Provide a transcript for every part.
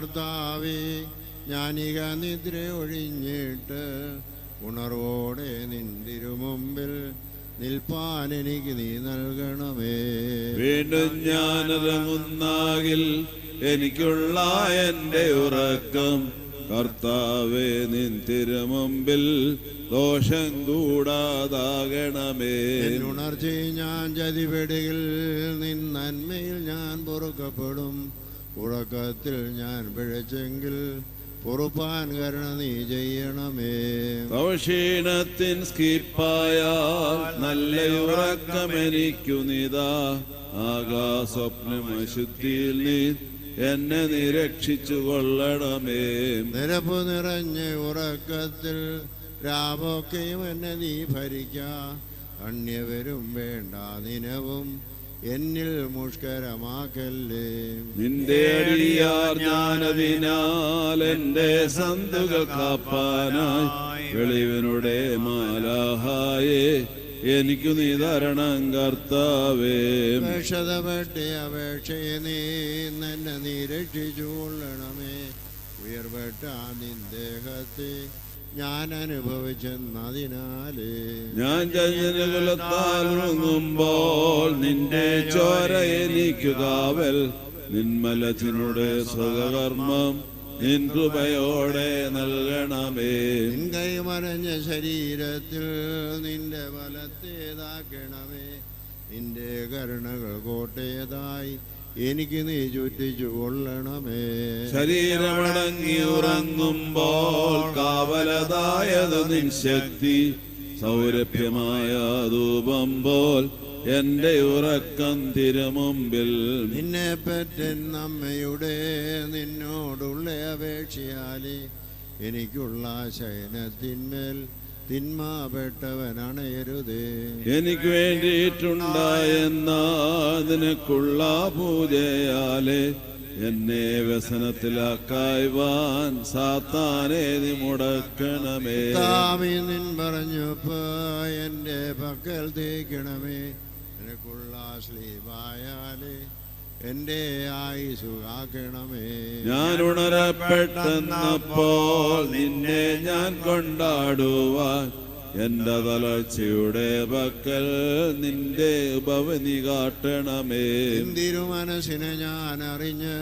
കർത്താവേ ഞാനിക നിദ്ര ഒഴിഞ്ഞിട്ട് ഉണർവോടെ നിന്തിരുമുമ്പിൽ നിൽപ്പാൻ എനിക്ക് നീ നൽകണമേ. വീണ്ടും ഞാനിറങ്ങുന്നാകിൽ എനിക്കുള്ള എന്റെ ഉറക്കം. കർത്താവേ നിൻ തിരുമുമ്പിൽ ദോഷം കൂടാതാകണമേ. ഉണർച്ചയിൽ ഞാൻ ചതിപെടുകിൽ നിൻ നന്മയിൽ ഞാൻ പൊറുക്കപ്പെടും. ഉറക്കത്തിൽ ഞാൻ പിഴച്ചെങ്കിൽ പൊറുപ്പാൻ കരുണ നീ ചെയ്യണമേ. ക്ഷീണത്തിൻ സ്കിപ്പായാൽ നല്ല ഉറക്കം എനിക്കു നിതാ. ആകാ സ്വപ്നം അശുദ്ധിയിൽ നീ എന്നെ നിരക്ഷിച്ചു കൊള്ളണമേ. നിരപ്പ് നിറഞ്ഞ ഉറക്കത്തിൽ രാവൊക്കെയും എന്നെ നീ ഭരിക്ക. അന്യവരും വേണ്ട നിനവും എന്നിൽ മുഷ്കരമാക്കല്ലേ? നിന്റെ അടിയാർ ഞാനതിനാൽ എന്റെ സന്തുക കാപ്പാനായി. വെളിവിനുടെ മാലാഹായേ എനിക്കു നീ തരണം കർത്താവേ. അപേക്ഷതപ്പെട്ടി അപേക്ഷയെ നീ എന്നെ നീ രക്ഷിച്ചു കൊള്ളണമേ ഉയർപ്പെട്ട നിന്ദേഹത്തെ ഞാൻ അനുഭവിച്ചെന്നതിനാലേ ഞാൻ ജനകുലത്താൽ ഉറങ്ങുമ്പോൾ നിന്റെ ചോര എനിക്കുകാവൽ നിന്മലത്തിനുടെ സ്വകർമ്മം നിൻ കൃപയോടെ നൽകണമേ. നിൻ കൈമറഞ്ഞ ശരീരത്തിൽ നിന്റെ ബലത്തേതാക്കണമേ നിന്റെ കരുണകൾ കോട്ടയതായി എനിക്ക് നീ ചുറ്റിച്ചു കൊള്ളണമേ ശരീരമടങ്ങി ഉറങ്ങുമ്പോൾ കാവലതായത് നിൻ ശക്തി സൗരഭ്യമായ ധൂപം പോൽ എന്റെ ഉറക്കം തിരുമുമ്പിൽ നിന്നെ പറ്റൻ നമ്മയുടെ നിന്നോടുള്ള അപേക്ഷയാലേ എനിക്കുള്ള ശയനത്തിന്മേൽ തിന്മാപ്പെട്ടവനണയരുതേ എനിക്ക് വേണ്ടിയിട്ടുണ്ടായെന്നതിനുള്ള പൂജയാലെ. എന്നെ വ്യസനത്തിലാക്കായ്വാൻ സാത്താനെ നീ മുടക്കണമേ. താമി നിൻ പറഞ്ഞപ്പോ എന്റെ പക്കൽ തേക്കണമേ. നിനക്കുള്ള ശ്ലീപായാലേ എന്റെ ആയുസുഖാക്കണമേ ഞാൻ ഉണരപ്പെട്ടെന്നപ്പോൾ നിന്നെ ഞാൻ കൊണ്ടാടുവാൻ എന്റെ തലച്ചയുടെ പക്കൽ നിന്റെ ഉപവനി കാട്ടണമേ. എന്തിരു മനസ്സിനെ ഞാൻ അറിഞ്ഞ്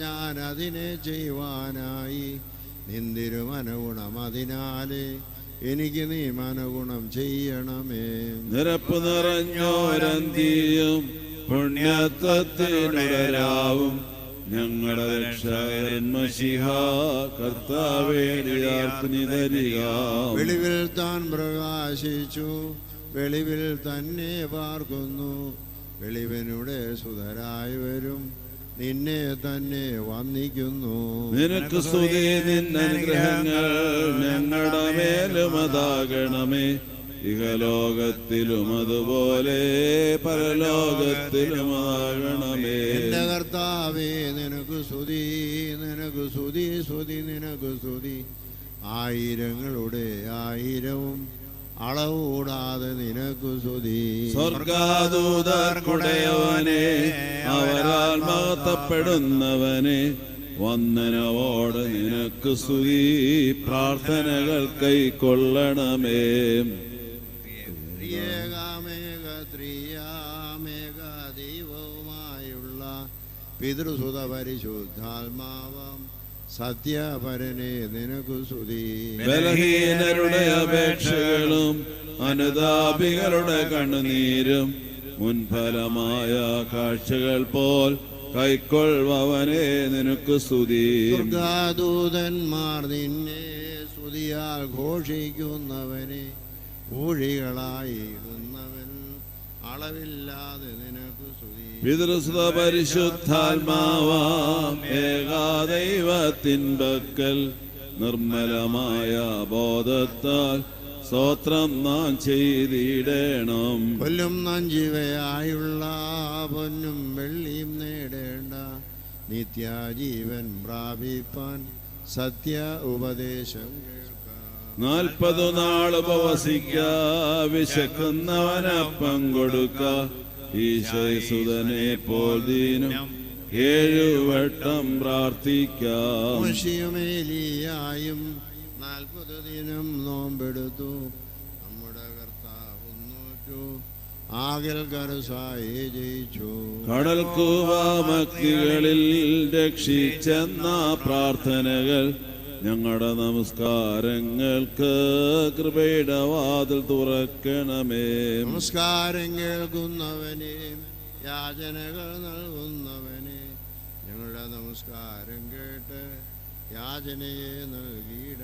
ഞാൻ അതിനെ ചെയ്യുവാനായി. നിന്തിരു മനഗുണം അതിനാലേ എനിക്ക് നീ മനഗുണം ചെയ്യണമേ. നിരപ്പ് നിറഞ്ഞോരന്തിയും പുണ്യത്വത്തിനുടരാവും ഞങ്ങളുടെ രക്ഷകരൻ മഷിഹ കർത്താവേ വെളിവിൽ താൻ പ്രകാശിച്ചു വെളിവിൽ തന്നെ പാർക്കുന്നു. വെളിവിനുടെ സുതരായി വരും നിന്നെ തന്നെ വന്നിക്കുന്നു നിനക്ക് സ്തുതി നിന്നനുഗ്രഹങ്ങൾ ഞങ്ങളുടെ മേലും അതാകണമേ. ഇഹലോകത്തിലും അതുപോലെ പരലോകത്തിലും ആകണമേ. എന്റെ കർത്താവേ നിനക്ക് സ്തുതി നിനക്ക് സ്തുതി സ്തുതി നിനക്ക് സ്തുതി. ആയിരങ്ങളുടെ ആയിരവും അളവുകൂടാതെ നിനക്ക് സ്തുതി. സ്വർഗാദൂതർക്കുടയവനെ അവരാൽ മഹത്തപ്പെടുന്നവനെ വന്ദനവോട് നിനക്ക് സ്തുതി. പ്രാർത്ഥനകൾ കൈക്കൊള്ളണമേ. ത്രിയേകാമേക ത്രിയാമേക ദൈവവുമായുള്ള പിതൃസുത പരിശുദ്ധാത്മാവം സത്യപരനെ നിനക്കു സുതി ബലഹീനരുടെ അപേക്ഷകളും അനുതാപികളുടെ കണ്ണുനീരും മുൻഫലമായ കാഴ്ചകൾ പോൽ കൈക്കൊള്ളവനെ നിനക്ക് സ്തുതി. ദുർഗാദൂതന്മാർ നിന്നെ സ്തുതിയാൽ ഘോഷിക്കുന്നവനെ ഊഴികളായിടുന്നവൻ അളവില്ലാതെ നിനക്ക് പിതൃസുത പരിശുദ്ധാത്മാവാം ഏകാദൈവത്തിൻ പക്കൽ നിർമ്മലമായ ബോധത്താൽ സ്തോത്രം നാം ചെയ്തിടേണം. കൊല്ലും നാം ജീവയായുള്ള പൊന്നും വെള്ളിയും നേടേണ്ട നിത്യജീവൻ പ്രാപിപ്പാൻ സത്യ ഉപദേശം നാൽപ്പതു നാൾ ഉപവസിക്ക വിശക്കുന്നവനപ്പം കൊടുക്ക. ഈശ്വരസുതനെ പോൽ ദീനം ഏഴുവട്ടം പ്രാർത്ഥിക്കാം. മോശിയുമേലിയായും നാൽപ്പത് ദിനം നോമ്പെടുത്തു. നമ്മുടെ കർത്താവ് നോറ്റു. ആകൽ കരസായി ജയിച്ചു. കടൽക്കുവാമക്കികളിൽ രക്ഷിച്ചെന്ന പ്രാർത്ഥനകൾ ഞങ്ങളുടെ നമസ്കാരങ്ങൾക്ക് കൃപയുടെ വാതിൽ തുറക്കണമേ. നമസ്കാരം കേൾക്കുന്നവനെ യാചനകൾ നൽകുന്നവനെ ഞങ്ങളുടെ നമസ്കാരം കേട്ട് യാചനയെ നൽകിയിട